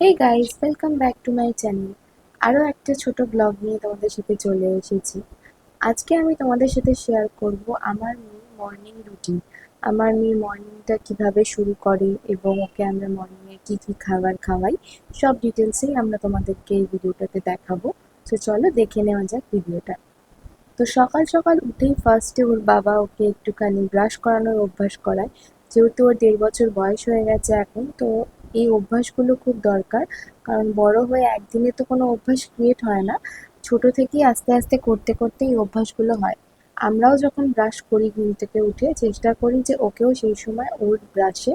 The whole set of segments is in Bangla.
Hey guys welcome back to my channel আরও একটা ছোট ব্লগ নিয়ে তোমাদের সাথে চলে এসেছি। আজকে আমি তোমাদের সাথে শেয়ার করব আমার মেয়ে মর্নিং রুটিন আমার মেয়ে মর্নিংটা কীভাবে শুরু করে এবং ওকে আমরা মর্নিংয়ে কী কী খাবার খাওয়াই, সব ডিটেলসেই আমরা তোমাদেরকে এই ভিডিওটাতে দেখাবো। তো চলো দেখে নেওয়া যাক ভিডিওটা। তো সকাল সকাল উঠেই ফার্স্টে ওর বাবা ওকে একটুখানি ব্রাশ করানোর অভ্যাস করায়। যেহেতু ওর দেড় বছর বয়স হয়ে গেছে এখন, তো এই অভ্যাসগুলো খুব দরকার। কারণ বড় হয়ে একদিনে তো কোনো অভ্যাস ক্রিয়েট হয় না। ছোট থেকেই আস্তে আস্তে করতে করতে এই অভ্যাসগুলো হয়। আমরাও যখন ব্রাশ করি ঘুম থেকে উঠে, চেষ্টা করি যে ওকেও সেই সময় ওর ব্রাশে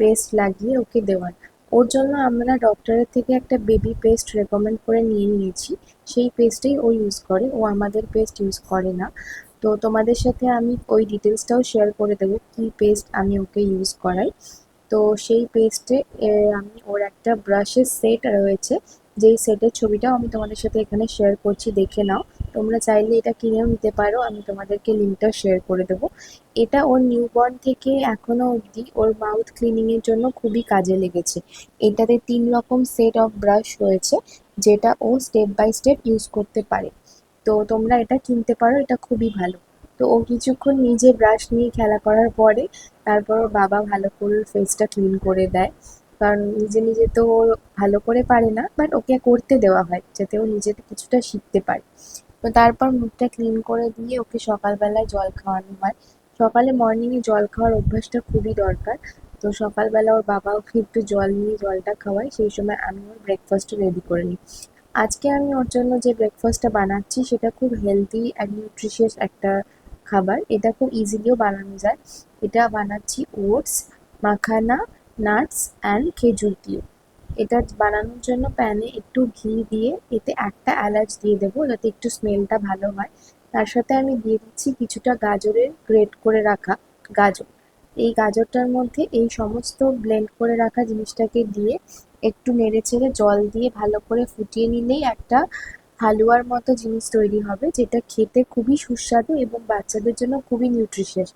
পেস্ট লাগিয়ে ওকে দেওয়ার। ওর জন্য আমরা ডক্টরের থেকে একটা বেবি পেস্ট রেকমেন্ড করে নিয়ে নিয়েছি। সেই পেস্টেই ও ইউজ করে। ও আমাদের পেস্ট ইউজ করে না। তো তোমাদের সাথে আমি ওই ডিটেলসটাও শেয়ার করে দেবো, কী পেস্ট আমি ওকে ইউজ করাই। তো সেই পেস্টে আমি ওর একটা ব্রাশের সেট রয়েছে। যেই সেটের ছবিটাও আমি তোমাদের সাথে এখানে শেয়ার করছি, দেখে নাও। তোমরা চাইলে এটা কিনেও নিতে পারো। আমি তোমাদেরকে লিঙ্কটা শেয়ার করে দেবো। এটা ওর নিউবর্ন থেকে এখনও অবধি ওর মাউথ ক্লিনিংয়ের জন্য খুবই কাজে লেগেছে। এটাতে তিন রকম সেট অফ ব্রাশ রয়েছে, যেটা ও স্টেপ বাই স্টেপ ইউজ করতে পারে। তো তোমরা এটা কিনতে পারো, এটা খুবই ভালো। তো ও কিছুক্ষণ নিজে ব্রাশ নিয়ে খেলা করার পরে তারপর বাবা ভালো করে ফেসটা ক্লিন করে দেয়। কারণ নিজে নিজে তো ও ভালো করে পারে না বাট ওকে করতে দেওয়া হয় যাতে ও নিজে কিছুটা শিখতে পারে। তো তারপর মুখটা ক্লিন করে দিয়ে ওকে সকালবেলায় জল খাওয়ানো হয়। সকালে মর্নিংয়ে জল খাওয়ার অভ্যাসটা খুবই দরকার। তো সকালবেলা ওর বাবা ওকে একটু জল নিয়ে জলটা খাওয়ায়, সেই সময় আমি ওর ব্রেকফাস্টটা রেডি করে নিই। আজকে আমি ওর জন্য যে ব্রেকফাস্টটা বানাচ্ছি, সেটা খুব হেলদি অ্যান্ড নিউট্রিশিয়াস একটা খাবার, এটা খুব ইজিলিও বানানো যায়। এটা বানাচ্ছি ওটস মাখানা নাটস অ্যান্ড খেজুর দিয়ে এটা বানানোর জন্য প্যানে একটু ঘি দিয়ে এতে একটা এলাচ দিয়ে দেবো যাতে একটু স্মেলটা ভালো হয়। তার সাথে আমি দিয়ে দিচ্ছি কিছুটা গাজরের গ্রেট করে রাখা গাজর। এই গাজরটার মধ্যে এই সমস্ত ব্লেন্ড করে রাখা জিনিসটাকে দিয়ে একটু নেড়ে চেড়ে জল দিয়ে ভালো করে ফুটিয়ে নিলেই একটা হালুয়ার মতো জিনিস তৈরি হবে, যেটা খেতে খুবই সুস্বাদু এবং বাচ্চাদের জন্য খুবই নিউট্রিশিয়াস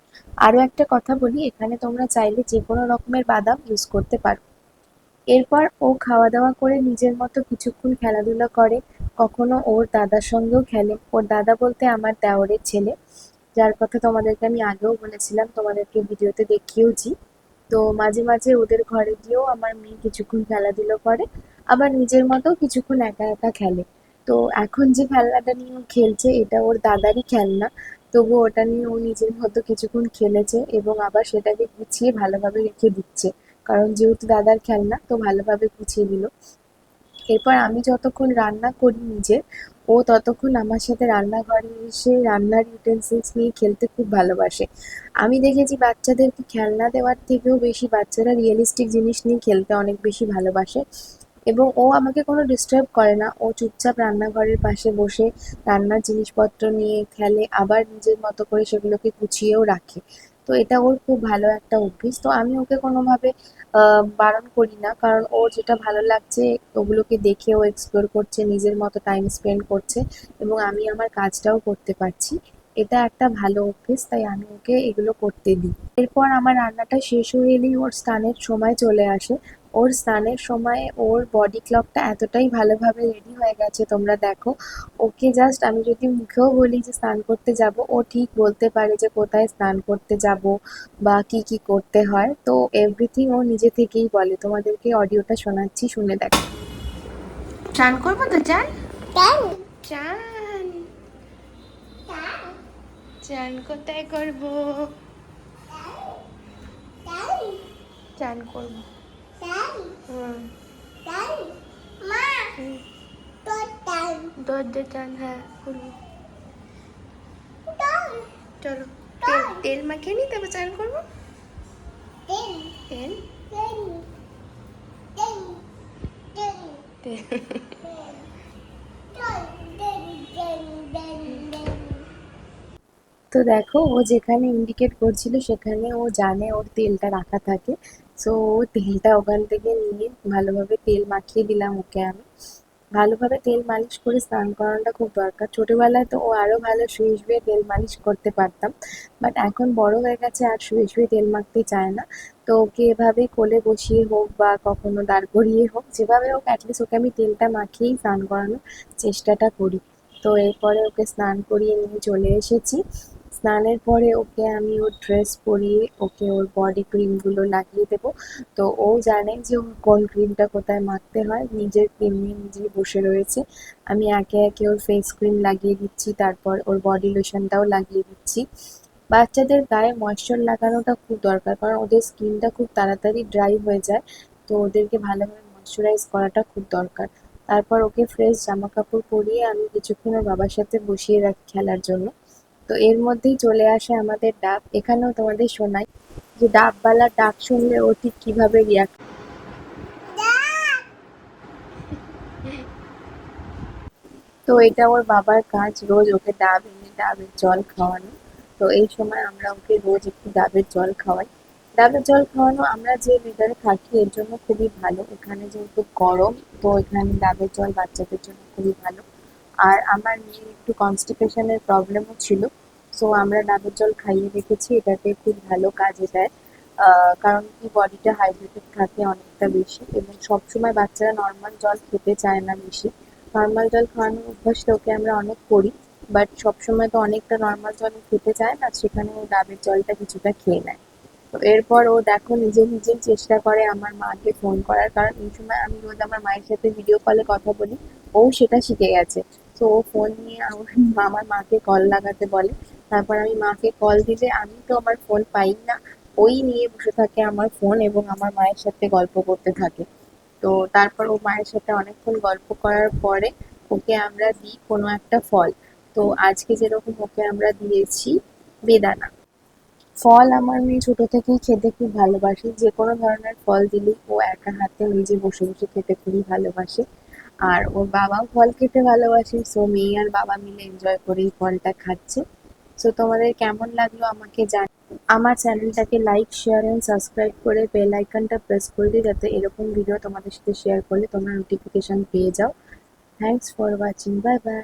আরও একটা কথা বলি, এখানে তোমরা চাইলে যে কোনো রকমের বাদাম ইউজ করতে পারো। এরপর ও খাওয়া দাওয়া করে নিজের মতো কিছুক্ষণ খেলাধুলা করে, কখনো ওর দাদার সঙ্গেও খেলে। ওর দাদা বলতে আমার দেওরের ছেলে, যার কথা তোমাদেরকে আমি আগেও বলেছিলাম, তোমাদেরকে ভিডিওতে দেখিয়েওছি। তো মাঝে মাঝে ওদের ঘরে গিয়েও আমার মেয়ে কিছুক্ষণ খেলাধুলো করে, আবার নিজের মতো কিছুক্ষণ একা একা খেলে। তো এখন যে খেলনাটা নিয়ে ও খেলছে, এটা ওর দাদারই খেলনা। তবু ওটা নিয়ে ও নিজের মতো কিছুক্ষণ খেলেছে এবং আবার সেটাকে গুছিয়ে ভালোভাবে রেখে দিচ্ছে। কারণ যেহেতু দাদার খেলনা, তো ভালোভাবে গুছিয়ে দিল এরপর আমি যতক্ষণ রান্না করি নিজে ও ততক্ষণ আমার সাথে রান্নাঘরে এসে রান্নার ইউটেন্সিলস নিয়ে খেলতে খুব ভালোবাসে। আমি দেখেছি বাচ্চাদেরকে খেলনা দেওয়ার থেকেও বেশি বাচ্চারা রিয়েলিস্টিক জিনিস নিয়ে খেলতে অনেক বেশি ভালোবাসে। এবং ও আমাকে কোনো ডিস্টার্ব করে না। ও চুপচাপ রান্নাঘরের পাশে বসে রান্নার জিনিসপত্র নিয়ে খেলে, আবার নিজের মতো করে সেগুলোকে গুছিয়েও রাখে। তো এটা ওর খুব ভালো একটা অভ্যেস। তো আমি ওকে কোনোভাবে বারণ করি না। কারণ ওর যেটা ভালো লাগছে, ওগুলোকে দেখে ও এক্সপ্লোর করছে, নিজের মতো টাইম স্পেন্ড করছে এবং আমি আমার কাজটাও করতে পারছি। এটা একটা ভালো অভ্যেস, তাই আমি ওকে এগুলো করতে দিই। এরপর আমার রান্নাটা শেষ হয়ে এলেই ওর স্নানের সময় চলে আসে। ওর স্নানের সময় ওর বডি ক্লকটা এতটাই ভালোভাবে রেডি হয়ে গেছে তোমরা দেখো। ওকে জাস্ট আমি যদি মুখেও বলি যে স্নান করতে যাব ও ঠিক বলতে পারে যে কোথায় স্নান করতে যাব বা কি কি করতে হয়। তো এভরিথিং ও নিজে থেকেই বলে। তোমাদেরকে অডিওটা শোনাচ্ছি শুনে দেখো। চান করব তো চান? চান। চান। কোথায় করব? চান করব। হ্যাঁ, তেল মাখিয়ে নি তারপর চান করব। তেল? তো দেখো, ও যেখানে ইন্ডিকেট করছিল, সেখানে ও জানে ওর তেলটা রাখা থাকে। সো তেলটা ওখান থেকে নিয়ে ভালোভাবে তেল মাখিয়ে দিলাম ওকে আমি। ভালোভাবে তেল মালিশ করে স্নান করানোটা খুব দরকার। ছোটোবেলায় তো ও আরও ভালো শুয়ে শুয়ে তেল মালিশ করতে পারতাম। বাট এখন বড় হয়ে গেছে আর শুয়ে শুয়ে তেল মাখতে চায় না। তো ওকে এভাবেই কোলে বসিয়ে হোক বা কখনো দাঁড় করিয়ে হোক, যেভাবে হোক অ্যাটলিস্ট ওকে আমি তেলটা মাখিয়েই স্নান করানোর চেষ্টাটা করি। তো এরপরে ওকে স্নান করিয়ে নিয়ে চলে এসেছি। স্নানের পরে ওকে আমি ওর ড্রেস পরিয়ে, ওকে ওর বডি ক্রিমগুলো লাগিয়ে দেবো। তো ও জানে যে ওর কোন ক্রিমটা কোথায় মাখতে হয়। নিজের ক্রিম নিয়ে নিজেই বসে রয়েছে। আমি একে একে ওর ফেস ক্রিম লাগিয়ে দিচ্ছি, তারপর ওর বডি লোশনটাও লাগিয়ে দিচ্ছি। বাচ্চাদের গায়ে ময়েশ্চার লাগানোটা খুব দরকার, কারণ ওদের স্কিনটা খুব তাড়াতাড়ি ড্রাই হয়ে যায়। তো ওদেরকে ভালোভাবে ময়েশ্চারাইজ করাটা খুব দরকার। তারপর ওকে ফ্রেশ জামা কাপড় পরিয়ে আমি কিছুক্ষণ ওর বাবার সাথে বসিয়ে রাখি খেলার জন্য। তো এর মধ্যেই চলে আসে আমাদের ডাব। এখানেও তোমাদের শোনাই যে ডাবওয়ালা ডাক শুনলে ও ঠিক কীভাবে রিয়াক্ট তো এটা ওর বাবার কাজ, রোজ ওকে ডাব এনে ডাবের জল খাওয়ানো। তো এই সময় আমরা ওকে রোজ একটু ডাবের জল খাওয়াই। ডাবের জল খাওয়ানো আমরা যে ওয়েদারে থাকি, এর জন্য খুবই ভালো। এখানে যেহেতু গরম, তো এখানে ডাবের জল বাচ্চাদের জন্য খুবই ভালো। আর আমার মেয়ের একটু কনস্টিপেশনের প্রবলেমও ছিল। সো আমরা ডাবের জল খাইয়ে রেখেছি, এটাতে খুব ভালো কাজে দেয়। কারণ কি, বডিটা হাইড্রেটেড থাকে অনেকটা বেশি এবং সবসময় বাচ্চারা নর্মাল জল খেতে চায় না বেশি। নর্মাল জল খাওয়ানোর অভ্যাসটা ওকে আমরা অনেক করি বাট সবসময় তো অনেকটা নর্মাল জল খেতে চায় না, সেখানে ও ডাবের জলটা কিছুটা খেয়ে নেয়। তো এরপর ও দেখো নিজে নিজেই চেষ্টা করে আমার মাকে ফোন করার, কারণ এই সময় আমি রোজ আমার মায়ের সাথে ভিডিও কলে কথা বলি, ও সেটা শিখে গেছে। তো ও ফোন নিয়ে আমার আমার মাকে কল লাগাতে বলে তারপর আমি মাকে কল দিলে, আমি তো আমার ফোন পাই না। ওই নিয়ে বসে থাকে আমার ফোন এবং আমার মায়ের সাথে গল্প করতে থাকে। তো তারপর ও মায়ের সাথে অনেকক্ষণ গল্প করার পরে ওকে আমরা দিই কোনো একটা ফল। তো আজকে যেরকম ওকে আমরা দিয়েছি, বেদানা। ফল আমার মেয়ে ছোট থেকেই খেতে খুব ভালোবাসে। যে কোনো ধরনের ফল দিলেই ও একা হাতে নিজে বসে বসে খেতে খুবই ভালোবাসে। আর ওর বাবাও ফল খেতে ভালোবাসে। সো মেয়ে আর বাবা মিলে এনজয় করে এই ফলটা খাচ্ছে। সো তোমাদের কেমন লাগল আমাকে জান আমার চ্যানেলটাকে লাইক শেয়ার এন্ড সাবস্ক্রাইব করে বেল আইকনটা প্রেস করে দিই যাতে এরকম ভিডিও তোমাদের সাথে শেয়ার করলে তোমরা নোটিফিকেশন পেয়ে যাও। Thanks for watching bye bye